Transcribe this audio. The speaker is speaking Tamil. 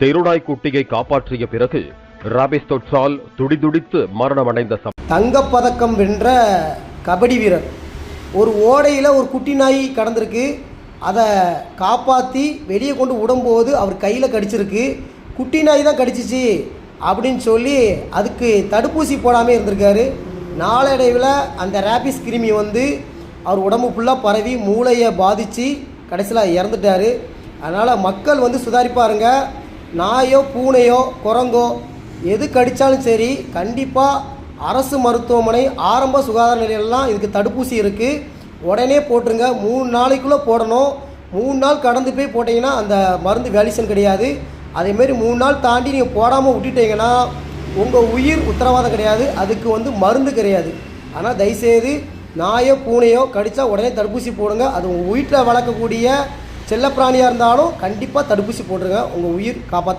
தெருநாய் குட்டியை காப்பாற்றிய பிறகு ராபிஸ் தொற்றால் துடிதுடித்து மரணமடைந்த சம் தங்கப்பதக்கம் வென்ற கபடி வீரர். ஒரு ஓடையில் ஒரு குட்டி நாய் கடந்திருக்கு. அதை காப்பாற்றி வெளியே கொண்டு விடும்போது அவர் கையில் கடிச்சிருக்கு. குட்டி நாய் தான் கடிச்சிச்சு அப்படின்னு சொல்லி அதுக்கு தடுப்பூசி போடாமல் இருந்திருக்காரு. நாளடைவில் அந்த ரேபிஸ் கிருமி வந்து அவர் உடம்பு ஃபுல்லாக பரவி மூளையை பாதித்து கடைசியில் இறந்துட்டார். அதனால் மக்கள் வந்து சுதாரிப்பாருங்க. நாயோ பூனையோ குரங்கோ எது கடித்தாலும் சரி கண்டிப்பாக அரசு மருத்துவமனை ஆரம்ப சுகாதார நிலையெல்லாம் இதுக்கு தடுப்பூசி இருக்குது உடனே போட்டுருங்க. மூணு நாளைக்குள்ளே போடணும். மூணு நாள் கடந்து போய் போட்டிங்கன்னா அந்த மருந்து வேலிசன் கிடையாது. அதேமாரி மூணு நாள் தாண்டி நீங்கள் போடாமல் விட்டுட்டீங்கன்னா உங்கள் உயிர் உத்தரவாதம் கிடையாது. அதுக்கு வந்து மருந்து கிடையாது. ஆனால் தயவுசெய்து நாயோ பூனையோ கடித்தா உடனே தடுப்பூசி போடுங்க. அது உங்கள் வீட்டில் வளர்க்கக்கூடிய செல்லப்பிராணியாக இருந்தாலும் கண்டிப்பாக தடுப்பூசி போட்டுருங்க. உங்கள் உயிர் காப்பாற்ற